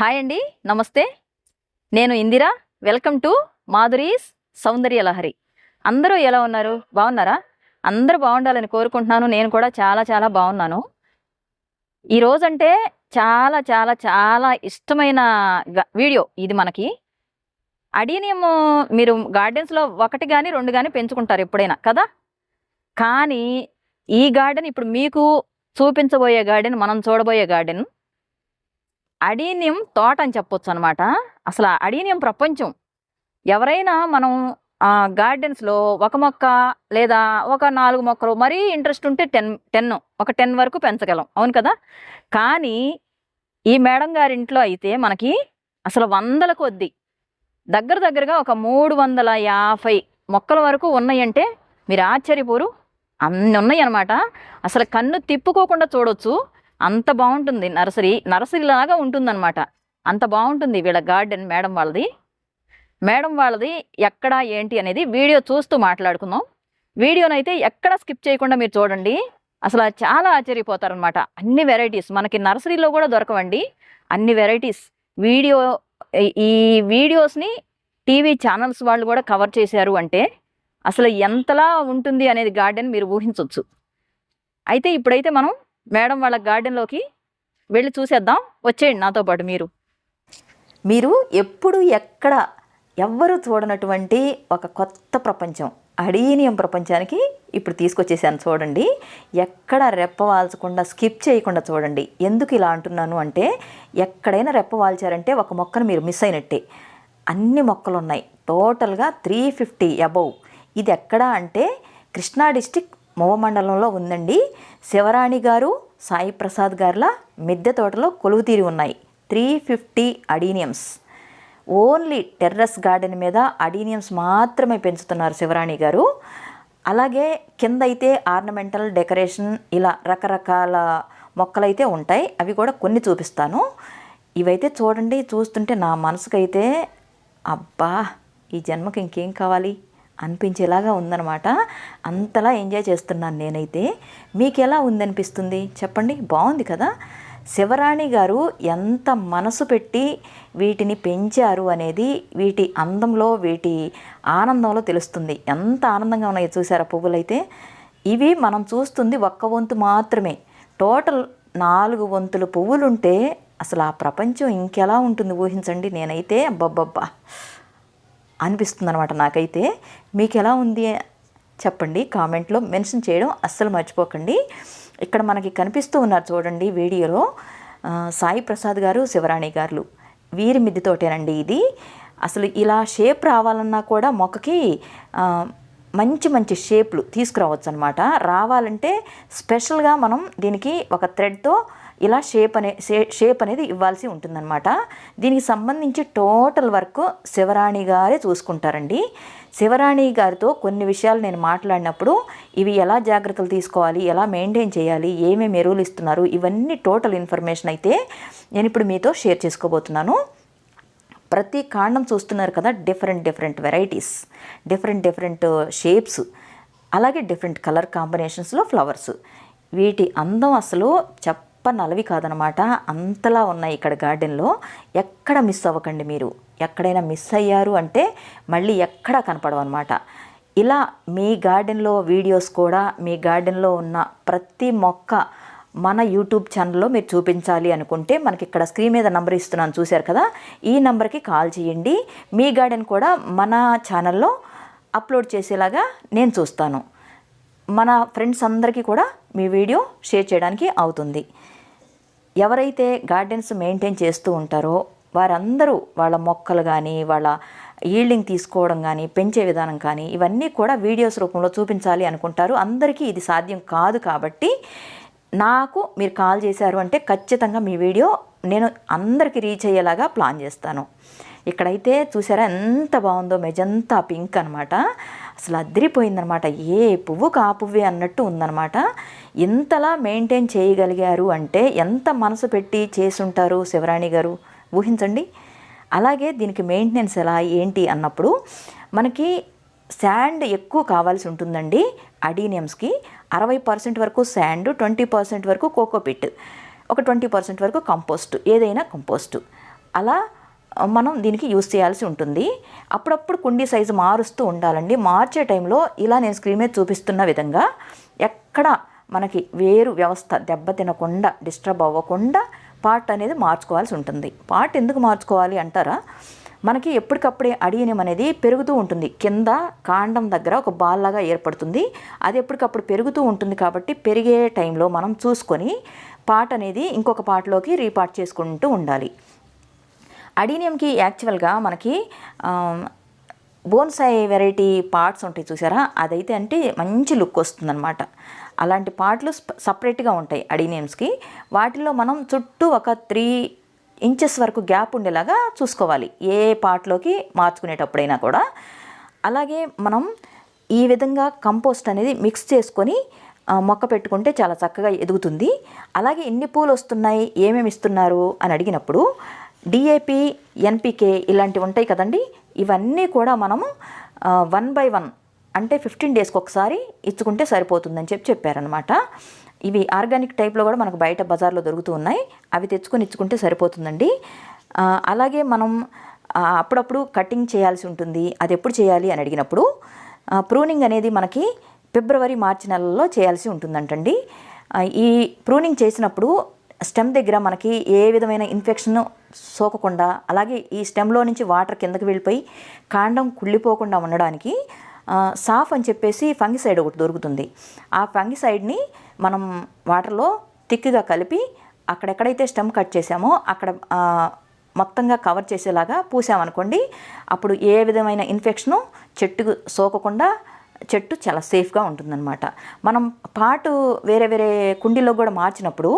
Hi అండి నమస్తే. నేను ఇందిరా వెల్కమ్ టు మాధురీస్ సౌందర్య లహరి. అందరూ ఎలా ఉన్నారు? బాగున్నారా? అందరూ బాగుండాలని కోరుకుంటున్నాను. నేను కూడా చాలా చాలా బాగున్నాను. ఈ చాలా చాలా చాలా ఇష్టమైన గ- వీడియో ఇది మనకి. అడీనియము మీరు గార్డెన్స్లో ఒకటి కానీ రెండు కానీ పెంచుకుంటారు ఎప్పుడైనా కదా? కానీ ఈ గార్డెన్ ఇప్పుడు మీకు చూపించబోయే గార్డెన్ మనం చూడబోయే గార్డెన్ అడీనియం తోట అని చెప్పొచ్చు అనమాట అసలు ఆ అడీనియం ప్రపంచం. ఎవరైనా మనం గార్డెన్స్లో ఒక మొక్క లేదా ఒక నాలుగు మొక్కలు మరీ ఇంట్రెస్ట్ ఉంటే టెన్ టెన్ ఒక టెన్ వరకు పెంచగలం. అవును కదా? కానీ ఈ మేడం గారి ఇంట్లో అయితే మనకి అసలు వందల కొద్ది దగ్గర దగ్గరగా ఒక మూడు వందల యాభై మొక్కల వరకు ఉన్నాయంటే మీరు ఆశ్చర్యపోరు. అన్ని ఉన్నాయి అనమాట అసలు కన్ను తిప్పుకోకుండా చూడొచ్చు. అంత బాగుంటుంది. నర్సరీ నర్సరీ లాగా ఉంటుందన్నమాట. అంత బాగుంటుంది వీళ్ళ గార్డెన్ మేడం వాళ్ళది. మేడం వాళ్ళది ఎక్కడ ఏంటి అనేది వీడియో చూస్తూ మాట్లాడుకుందాం. వీడియోనైతే ఎక్కడ స్కిప్ చేయకుండా మీరు చూడండి. అసలు చాలా ఆశ్చర్యపోతారనమాట అన్ని వెరైటీస్ మనకి నర్సరీలో కూడా దొరకవండి. అన్ని వెరైటీస్. వీడియో ఈ వీడియోస్ని టీవీ ఛానల్స్ వాళ్ళు కూడా కవర్ చేశారు అంటే అసలు ఎంతలా ఉంటుంది అనేది గార్డెన్ మీరు ఊహించవచ్చు అయితే ఇప్పుడైతే మనం మేడం వాళ్ళ గార్డెన్లోకి వెళ్ళి చూసేద్దాం. వచ్చేయండి నాతో పాటు మీరు. మీరు ఎప్పుడు ఎక్కడ ఎవ్వరూ చూడనటువంటి ఒక కొత్త ప్రపంచం అడీనియం ప్రపంచానికి ఇప్పుడు తీసుకొచ్చేసాను చూడండి. ఎక్కడ రెప్ప వాల్చకుండా స్కిప్ చేయకుండా చూడండి. ఎందుకు ఇలా అంటున్నాను అంటే ఎక్కడైనా రెప్ప వాల్చారంటే ఒక మొక్కను మీరు మిస్ అయినట్టే. అన్ని మొక్కలు ఉన్నాయి టోటల్గా త్రీ ఫిఫ్టీ అబౌవ్. ఇది ఎక్కడ అంటే కృష్ణా డిస్టిక్ మండలంలో ఉందండి. శివరాణి గారు సాయి ప్రసాద్ గారుల మిద్దె తోటలో కొలువుతీరి ఉన్నాయి. Three fifty adeniums. Only terrace garden మీద అడీనియమ్స్ మాత్రమే పెంచుతున్నారు శివరాణి గారు. అలాగే కింద అయితే ఆర్నమెంటల్ డెకరేషన్ ఇలా రకరకాల మొక్కలైతే ఉంటాయి. అవి కూడా కొన్ని చూపిస్తాను. ఇవైతే చూడండి చూస్తుంటే నా మనసుకైతే అబ్బా ఈ జన్మకి ఇంకేం కావాలి? అనిపించేలాగా ఉందన్నమాట. అంతలా ఎంజాయ్ చేస్తున్నాను నేనైతే. మీకు ఎలా ఉందనిపిస్తుంది? చెప్పండి. బాగుంది కదా? శివరాణి గారు ఎంత మనసు పెట్టి వీటిని పెంచారు అనేది వీటి అందంలో వీటి ఆనందంలో తెలుస్తుంది. ఎంత ఆనందంగా ఉన్నాయో చూసారా పువ్వులైతే? ఇవి మనం చూస్తుంది ఒక్క వంతు మాత్రమే. టోటల్ నాలుగు వంతులు పువ్వులుంటే అసలు ఆ ప్రపంచం ఇంకెలా ఉంటుంది ఊహించండి. నేనైతే అబ్బబ్బబ్బా. అనిపిస్తుంది అనమాట నాకైతే. మీకు ఎలా ఉంది చెప్పండి. కామెంట్లో మెన్షన్ చేయడం అస్సలు మర్చిపోకండి. ఇక్కడ మనకి కనిపిస్తూ ఉన్నారు చూడండి వీడియోలో సాయి ప్రసాద్ గారు శివరాణి గారు వీరి మిద్దెతోటేనండి ఇది. అసలు ఇలా షేప్ రావాలన్నా కూడా మొక్కకి మంచి మంచి షేప్లు తీసుకురావచ్చు అనమాట రావాలంటే స్పెషల్గా మనం దీనికి ఒక థ్రెడ్తో ఇలా షేప్ అనే షేప్ అనేది ఇవ్వాల్సి ఉంటుందన్నమాట. దీనికి సంబంధించి టోటల్ వర్క్ శివరాణి గారే చూసుకుంటారండి. శివరాణి గారితో కొన్ని విషయాలు నేను మాట్లాడినప్పుడు ఇవి ఎలా జాగ్రత్తలు తీసుకోవాలి ఎలా మెయింటైన్ చేయాలి ఏమేమి ఎరువులు ఇస్తున్నారు ఇవన్నీ టోటల్ ఇన్ఫర్మేషన్ అయితే నేను ఇప్పుడు మీతో షేర్ చేసుకోబోతున్నాను. ప్రతి కాండం చూస్తున్నారు కదా different different varieties different different shapes అలాగే డిఫరెంట్ కలర్ కాంబినేషన్స్లో ఫ్లవర్స్ వీటి అందం అసలు చెప్పనలవి కాదనమాట అంతలా ఉన్నాయి ఇక్కడ గార్డెన్లో. ఎక్కడ మిస్ అవ్వకండి మీరు. ఎక్కడైనా మిస్ అయ్యారు అంటే మళ్ళీ ఎక్కడా కనపడవన్నమాట ఇలా మీ గార్డెన్లో వీడియోస్ కూడా మీ గార్డెన్లో ఉన్న ప్రతి మొక్క మన యూట్యూబ్ ఛానల్లో మీరు చూపించాలి అనుకుంటే మనకి ఇక్కడ స్క్రీన్ మీద నంబర్ ఇస్తున్నాను చూశారు కదా? ఈ నంబర్కి కాల్ చేయండి. మీ గార్డెన్ కూడా మన ఛానల్లో అప్లోడ్ చేసేలాగా నేను చూస్తాను. మన ఫ్రెండ్స్ అందరికీ కూడా మీ వీడియో షేర్ చేయడానికి అవుతుంది. ఎవరైతే గార్డెన్స్ మెయింటైన్ చేస్తూ ఉంటారో వారందరూ వాళ్ళ మొక్కలు కానీ వాళ్ళ ఈల్డింగ్ తీసుకోవడం కానీ పెంచే విధానం కానీ ఇవన్నీ కూడా వీడియోస్ రూపంలో చూపించాలి అనుకుంటారు. అందరికీ ఇది సాధ్యం కాదు కాబట్టి నాకు మీరు కాల్ చేశారు అంటే ఖచ్చితంగా మీ వీడియో నేను అందరికీ రీచ్ అయ్యేలాగా ప్లాన్ చేస్తాను. ఇక్కడైతే చూసారా ఎంత బాగుందో మెజంతా పింక్ అనమాట అసలు అదిరిపోయిందనమాట. ఏ పువ్వుకు ఆ పువ్వే అన్నట్టు ఉందనమాట. ఇంతలా మెయింటైన్ చేయగలిగారు అంటే ఎంత మనసు పెట్టి చేసుంటారు శివరాణి గారు? ఊహించండి. అలాగే దీనికి మెయింటెనెన్స్ ఎలా ఏంటి అన్నప్పుడు మనకి శాండ్ ఎక్కువ కావాల్సి ఉంటుందండి అడీనియమ్స్కి అరవై పర్సెంట్ వరకు శాండ్ ట్వంటీ పర్సెంట్ వరకు కోకోపిట్. ఒక ట్వంటీ పర్సెంట్ వరకు కంపోస్ట్ ఏదైనా కంపోస్ట్. అలా మనం దీనికి యూస్ చేయాల్సి ఉంటుంది. అప్పుడప్పుడు కుండీ సైజు మారుస్తూ ఉండాలండి. మార్చే టైంలో ఇలా నేను స్క్రీన్ మీద చూపిస్తున్న విధంగా ఎక్కడ మనకి వేరు వ్యవస్థ దెబ్బ తినకుండా డిస్టర్బ్ అవ్వకుండా పార్ట్ అనేది మార్చుకోవాల్సి ఉంటుంది. పార్ట్ ఎందుకు మార్చుకోవాలి అంటారా? మనకి ఎప్పటికప్పుడే అడియనం అనేది పెరుగుతూ ఉంటుంది. కింద కాండం దగ్గర ఒక బాల్ లాగా ఏర్పడుతుంది. అది ఎప్పటికప్పుడు పెరుగుతూ ఉంటుంది కాబట్టి పెరిగే టైంలో మనం చూసుకొని పార్ట్ అనేది ఇంకొక పార్ట్లోకి రీపార్ట్ చేసుకుంటూ ఉండాలి. అడీనియంకి యాక్చువల్గా మనకి బోన్సాయి వెరైటీ పార్ట్స్ ఉంటాయి చూసారా? అదైతే అంటే మంచి లుక్ వస్తుందన్నమాట. అలాంటి పార్ట్లు సపరేట్గా ఉంటాయి అడీనియమ్స్కి. వాటిల్లో మనం చుట్టూ ఒక త్రీ ఇంచెస్ వరకు గ్యాప్ ఉండేలాగా చూసుకోవాలి. ఏ పార్ట్లోకి మార్చుకునేటప్పుడైనా కూడా. అలాగే మనం ఈ విధంగా కంపోస్ట్ అనేది మిక్స్ చేసుకొని మొక్క పెట్టుకుంటే చాలా చక్కగా ఎదుగుతుంది. అలాగే ఎన్ని పూలు వస్తున్నాయి? ఏమేమి ఇస్తున్నారు? అని అడిగినప్పుడు డిఏపి ఎన్పికే ఇలాంటివి ఉంటాయి కదండి. ఇవన్నీ కూడా మనము వన్ బై వన్ అంటే ఫిఫ్టీన్ డేస్కి ఒకసారి ఇచ్చుకుంటే సరిపోతుందని చెప్పి చెప్పారనమాట ఇవి ఆర్గానిక్ టైప్లో కూడా మనకు బయట బజార్లో దొరుకుతూ ఉన్నాయి. అవి తెచ్చుకొని ఇచ్చుకుంటే సరిపోతుందండి. అలాగే మనం అప్పుడప్పుడు కటింగ్ చేయాల్సి ఉంటుంది. అది ఎప్పుడు చేయాలి అని అడిగినప్పుడు ప్రూనింగ్ అనేది మనకి ఫిబ్రవరి మార్చి నెలల్లో చేయాల్సి ఉంటుందంటండి. ఈ ప్రూనింగ్ చేసినప్పుడు స్టెమ్ దగ్గర మనకి ఏ విధమైన ఇన్ఫెక్షన్ సోకకుండా అలాగే ఈ స్టెమ్లో నుంచి వాటర్ కిందకి వెళ్ళిపోయి కాండం కుళ్ళిపోకుండా ఉండడానికి సాఫ్ అని చెప్పేసి ఫంగిసైడ్ ఒకటి దొరుకుతుంది. ఆ ఫంగిసైడ్ని మనం వాటర్లో థిక్గా కలిపి అక్కడెక్కడైతే స్టెమ్ కట్ చేసామో అక్కడ మొత్తంగా కవర్ చేసేలాగా పూసామనుకోండి అప్పుడు ఏ విధమైన ఇన్ఫెక్షను చెట్టుకు సోకకుండా చెట్టు చాలా సేఫ్గా ఉంటుందన్నమాట. మనం పాటు వేరే వేరే కుండీలో కూడా మార్చినప్పుడు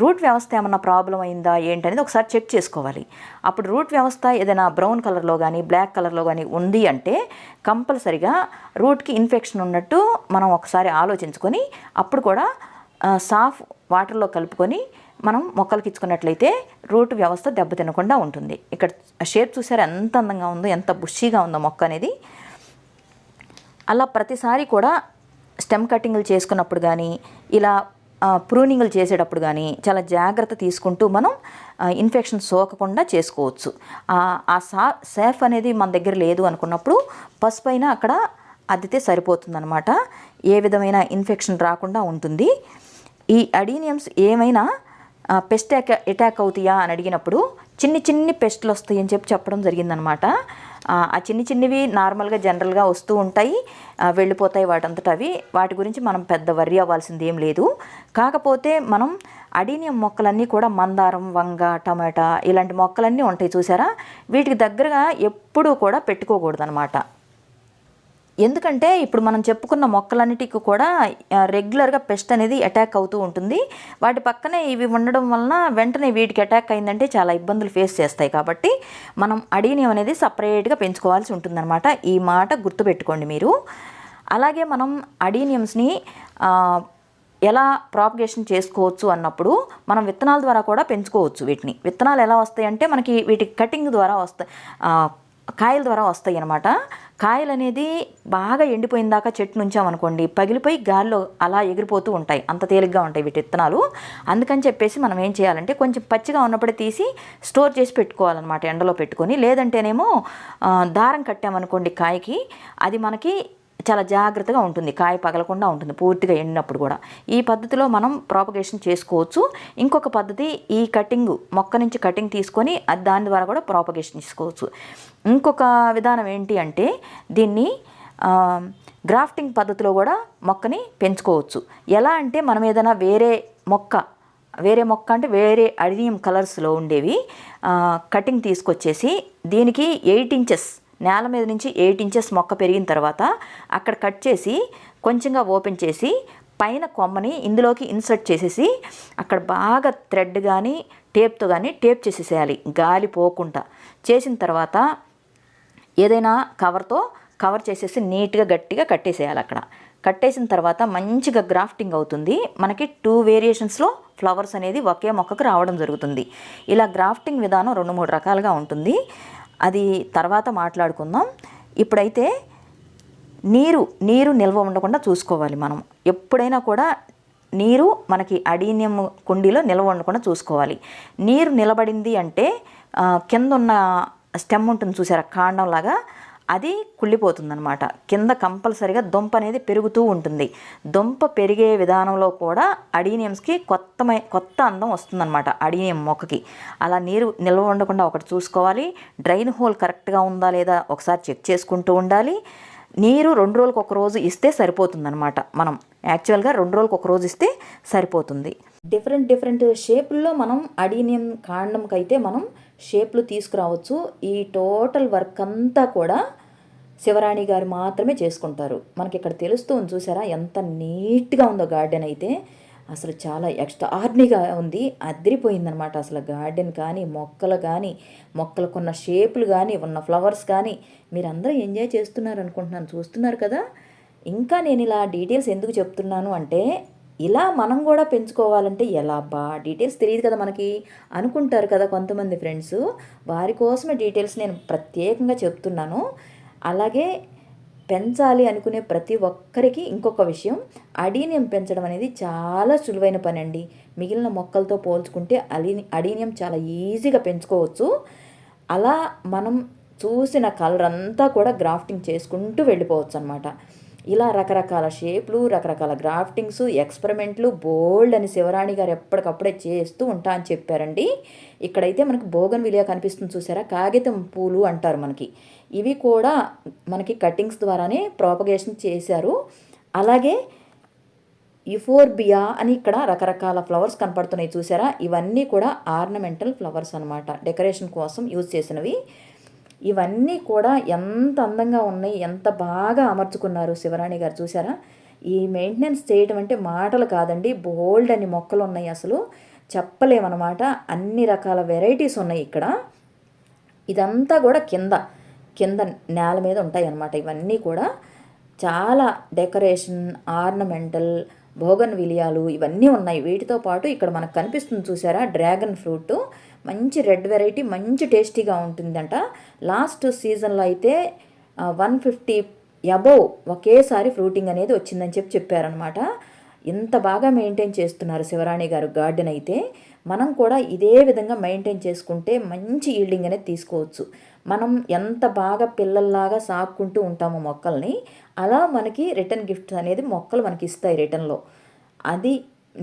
రూట్ వ్యవస్థ ఏమన్నా ప్రాబ్లం అయిందా ఏంటనేది ఒకసారి చెక్ చేసుకోవాలి. అప్పుడు రూట్ వ్యవస్థ ఏదైనా బ్రౌన్ కలర్లో కానీ బ్లాక్ కలర్లో కానీ ఉంది అంటే కంపల్సరిగా రూట్కి ఇన్ఫెక్షన్ ఉన్నట్టు మనం ఒకసారి ఆలోచించుకొని అప్పుడు కూడా సాఫ్ వాటర్లో కలుపుకొని మనం మొక్కలకి ఇచ్చుకున్నట్లయితే రూట్ వ్యవస్థ దెబ్బతినకుండా ఉంటుంది. ఇక్కడ షేప్ చూసారా ఎంత అందంగా ఉందో ఎంత బుషీగా ఉందో మొక్క అనేది. అలా ప్రతిసారి కూడా స్టెమ్ కటింగ్లు చేసుకున్నప్పుడు కానీ ఇలా ప్రూనింగ్లు చేసేటప్పుడు కానీ చాలా జాగ్రత్త తీసుకుంటూ మనం ఇన్ఫెక్షన్ సోకకుండా చేసుకోవచ్చు. ఆ, సా సేఫ్ అనేది మన దగ్గర లేదు అనుకున్నప్పుడు పసుపు అయినా అక్కడ అద్దితే సరిపోతుందన్నమాట. ఏ విధమైన ఇన్ఫెక్షన్ రాకుండా ఉంటుంది. ఈ అడీనియమ్స్ ఏమైనా పెస్ట్ అటాక్ అవుతాయా అని అడిగినప్పుడు చిన్ని చిన్ని పెస్ట్లు వస్తాయని చెప్పి చెప్పడం జరిగిందనమాట ఆ చిన్ని చిన్నవి నార్మల్గా జనరల్గా వస్తూ ఉంటాయి. వెళ్ళిపోతాయి వాటంతట అవి. వాటి గురించి మనం పెద్ద వర్రీ అవ్వాల్సింది ఏం లేదు. కాకపోతే మనం అడీనియం మొక్కలన్నీ కూడా మందారం వంగ టమాటా ఇలాంటి మొక్కలన్నీ ఉంటాయి చూసారా? వీటికి దగ్గరగా ఎప్పుడూ కూడా పెట్టుకోకూడదు అనమాట ఎందుకంటే ఇప్పుడు మనం చెప్పుకున్న మొక్కలన్నిటికీ కూడా రెగ్యులర్గా పెస్ట్ అనేది అటాక్ అవుతూ ఉంటుంది. వాటి పక్కనే ఇవి ఉండడం వలన వెంటనే వీటికి అటాక్ అయిందంటే చాలా ఇబ్బందులు ఫేస్ చేస్తాయి కాబట్టి మనం అడీనియం అనేది సపరేట్గా పెంచుకోవాల్సి ఉంటుందన్నమాట. ఈ మాట గుర్తుపెట్టుకోండి మీరు. అలాగే మనం అడీనియమ్స్ని ఎలా ప్రాపగేషన్ చేసుకోవచ్చు అన్నప్పుడు మనం విత్తనాల ద్వారా కూడా పెంచుకోవచ్చు వీటిని. విత్తనాలు ఎలా వస్తాయి అంటే మనకి వీటి కటింగ్ ద్వారా వస్తాయి కాయల ద్వారా వస్తాయి అన్నమాట కాయలు అనేది బాగా ఎండిపోయిన దాకా చెట్టు నుంచామనుకోండి పగిలిపోయి గాల్లో అలా ఎగిరిపోతూ ఉంటాయి. అంత తేలిగ్గా ఉంటాయి వీటి విత్తనాలు. అందుకని చెప్పేసి మనం ఏం చేయాలంటే కొంచెం పచ్చిగా ఉన్నప్పుడే తీసి స్టోర్ చేసి పెట్టుకోవాలన్నమాట ఎండలో పెట్టుకొని. లేదంటేనేమో దారం కట్టామనుకోండి కాయకి అది మనకి చాలా జాగ్రత్తగా ఉంటుంది. కాయ పగలకుండా ఉంటుంది పూర్తిగా ఎండినప్పుడు కూడా. ఈ పద్ధతిలో మనం ప్రాపగేషన్ చేసుకోవచ్చు. ఇంకొక పద్ధతి ఈ కటింగ్ మొక్క నుంచి కటింగ్ తీసుకొని దాని ద్వారా కూడా ప్రాపగేషన్ చేసుకోవచ్చు. ఇంకొక విధానం ఏంటి అంటే దీన్ని గ్రాఫ్టింగ్ పద్ధతిలో కూడా మొక్కని పెంచుకోవచ్చు. ఎలా అంటే మనం ఏదైనా వేరే మొక్క వేరే మొక్క అంటే వేరే అడినియం కలర్స్లో ఉండేవి కటింగ్ తీసుకొచ్చేసి దీనికి ఎయిట్ ఇంచెస్ నేల మీద నుంచి ఎయిట్ ఇంచెస్ మొక్క పెరిగిన తర్వాత అక్కడ కట్ చేసి కొంచెంగా ఓపెన్ చేసి పైన కొమ్మని ఇందులోకి ఇన్సర్ట్ చేసేసి అక్కడ బాగా థ్రెడ్ కానీ టేప్తో కానీ టేప్ చేసేసేయాలి గాలి పోకుండా. చేసిన తర్వాత ఏదైనా కవర్తో కవర్ చేసేసి నీట్గా గట్టిగా కట్టేసేయాలి అక్కడ. కట్టేసిన తర్వాత మంచిగా గ్రాఫ్టింగ్ అవుతుంది. మనకి టూ వేరియేషన్స్లో ఫ్లవర్స్ అనేది ఒకే మొక్కకు రావడం జరుగుతుంది. ఇలా గ్రాఫ్టింగ్ విధానం రెండు మూడు రకాలుగా ఉంటుంది. అది తర్వాత మాట్లాడుకుందాం. ఇప్పుడైతే నీరు నీరు నిల్వ ఉండకుండా చూసుకోవాలి మనం. ఎప్పుడైనా కూడా నీరు మనకి అడీనియం కుండీలో నిల్వ ఉండకుండా చూసుకోవాలి. నీరు నిలబడింది అంటే కింద ఉన్న స్టెమ్ ఉంటుంది చూసారా కాండం లాగా. అది కుళ్ళిపోతుందనమాట కింద కంపల్సరిగా దుంప అనేది పెరుగుతూ ఉంటుంది. దుంప పెరిగే విధానంలో కూడా అడీనియమ్స్కి కొత్త కొత్త అందం వస్తుందన్నమాట అడీనియం మొక్కకి. అలా నీరు నిల్వ ఉండకుండా ఒకటి చూసుకోవాలి. డ్రైన్ హోల్ కరెక్ట్గా ఉందా లేదా ఒకసారి చెక్ చేసుకుంటూ ఉండాలి. నీరు రెండు రోజులకు ఒక రోజు ఇస్తే సరిపోతుందన్నమాట. మనం యాక్చువల్గా రెండు రోజులకు ఒక రోజు ఇస్తే సరిపోతుంది. డిఫరెంట్ డిఫరెంట్ షేపుల్లో మనం అడీనియం కాండంకైతే మనం షేప్లు తీసుకురావచ్చు. ఈ టోటల్ వర్క్ అంతా కూడా శివరాణి గారు మాత్రమే చేసుకుంటారు. మనకి ఇక్కడ తెలుస్తుంది చూసారా? ఎంత నీట్గా ఉందో గార్డెన్ అయితే. అసలు చాలా ఎక్స్ట్రా ఎక్స్ట్రార్డనరీగా ఉంది. అదిరిపోయిందనమాట అసలు గార్డెన్ కానీ మొక్కలు కానీ మొక్కలకున్న షేపులు కానీ ఉన్న ఫ్లవర్స్ కానీ. మీరందరూ ఎంజాయ్ చేస్తున్నారు అనుకుంటున్నాను చూస్తున్నారు కదా? ఇంకా నేను ఇలా డీటెయిల్స్ ఎందుకు చెప్తున్నాను అంటే ఇలా మనం కూడా పెంచుకోవాలంటే ఎలా అబ్బా? డీటెయిల్స్ తెలియదు కదా మనకి. అనుకుంటారు కదా కొంతమంది ఫ్రెండ్స్. వారి కోసమే డీటెయిల్స్ నేను ప్రత్యేకంగా చెప్తున్నాను. అలాగే పెంచాలి అనుకునే ప్రతి ఒక్కరికి ఇంకొక విషయం అడీనియం పెంచడం అనేది చాలా సులువైన పని అండి మిగిలిన మొక్కలతో పోల్చుకుంటే అలీ అడీనియం చాలా ఈజీగా పెంచుకోవచ్చు. అలా మనం చూసిన కలర్ అంతా కూడా గ్రాఫ్టింగ్ చేసుకుంటూ వెళ్ళిపోవచ్చు అనమాట ఇలా రకరకాల షేప్లు రకరకాల గ్రాఫ్టింగ్స్ ఎక్స్పెరిమెంట్లు బోల్డ్ అని శివరాణి గారు ఎప్పటికప్పుడే చేస్తూ ఉంటా అని చెప్పారండి. ఇక్కడైతే మనకి బోగన్ విలియా కనిపిస్తుంది చూసారా? కాగితం పూలు అంటారు మనకి. ఇవి కూడా మనకి కటింగ్స్ ద్వారానే ప్రాపగేషన్ చేశారు. అలాగే యుఫోర్బియా అని ఇక్కడ రకరకాల ఫ్లవర్స్ కనపడుతున్నాయి చూసారా? ఇవన్నీ కూడా ఆర్నమెంటల్ ఫ్లవర్స్ అనమాట డెకరేషన్ కోసం యూజ్ చేసినవి. ఇవన్నీ కూడా ఎంత అందంగా ఉన్నాయి ఎంత బాగా అమర్చుకున్నారు శివరాణి గారు చూసారా? ఈ మెయింటెనెన్స్ చేయడం అంటే మాటలు కాదండి బోల్డ్ అని మొక్కలు ఉన్నాయి అసలు. చెప్పలేమన్నమాట. అన్ని రకాల వెరైటీస్ ఉన్నాయి ఇక్కడ. ఇదంతా కూడా కింద. కింద నేల మీద ఉంటాయి అన్నమాట ఇవన్నీ కూడా చాలా డెకరేషన్ ఆర్నమెంటల్ భోగన్ విలియాలు ఇవన్నీ ఉన్నాయి. వీటితో పాటు ఇక్కడ మనకు కనిపిస్తుంది చూసారా? Dragon fruit. మంచి రెడ్ వెరైటీ మంచి టేస్టీగా ఉంటుందంట. లాస్ట్ సీజన్లో అయితే వన్ ఫిఫ్టీ అబోవ్ ఒకేసారి ఫ్రూటింగ్ అనేది వచ్చిందని చెప్పి చెప్పారనమాట ఇంత బాగా మెయింటైన్ చేస్తున్నారు శివరాణి గారు గార్డెన్ అయితే. మనం కూడా ఇదే విధంగా మెయింటైన్ చేసుకుంటే మంచి ఈల్డింగ్ అనేది తీసుకోవచ్చు. మనం ఎంత బాగా పిల్లల్లాగా సాక్కుంటూ ఉంటామో మొక్కల్ని అలా మనకి రిటర్న్ గిఫ్ట్స్ అనేది మొక్కలు మనకి ఇస్తాయి రిటర్న్లో. అది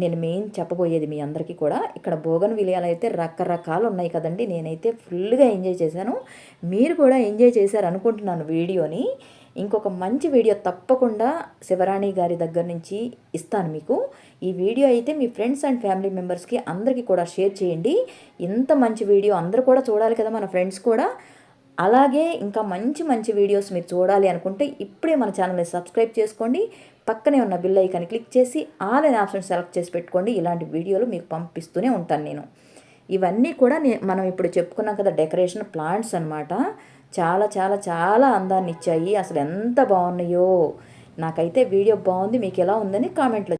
నేను మెయిన్ చెప్పబోయేది మీ అందరికీ కూడా. ఇక్కడ భోగన్ విలయాలు అయితే రకరకాలు ఉన్నాయి కదండి. నేనైతే ఫుల్గా ఎంజాయ్ చేశాను. మీరు కూడా ఎంజాయ్ చేశారు అనుకుంటున్నాను వీడియోని. ఇంకొక మంచి వీడియో తప్పకుండా శివరాణి గారి దగ్గర నుంచి ఇస్తాను మీకు. ఈ వీడియో అయితే మీ ఫ్రెండ్స్ అండ్ ఫ్యామిలీ మెంబర్స్కి అందరికీ కూడా షేర్ చేయండి. ఇంత మంచి వీడియో అందరూ కూడా చూడాలి కదా మన ఫ్రెండ్స్ కూడా. అలాగే ఇంకా మంచి మంచి వీడియోస్ మీరు చూడాలి అనుకుంటే ఇప్పుడే మన ఛానల్ని సబ్స్క్రైబ్ చేసుకోండి. పక్కనే ఉన్న బిల్ ఐకాన్ని క్లిక్ చేసి ఆల్ అనే ఆప్షన్ సెలెక్ట్ చేసి పెట్టుకోండి. ఇలాంటి వీడియోలు మీకు పంపిస్తూనే ఉంటాను నేను. ఇవన్నీ కూడా మనం ఇప్పుడు చెప్పుకున్నాం కదా డెకరేషన్ ప్లాంట్స్ అనమాట చాలా చాలా చాలా అందాన్ని ఇచ్చాయి. అసలు ఎంత బాగున్నాయో. నాకైతే వీడియో బాగుంది. మీకు ఎలా ఉందని కామెంట్లో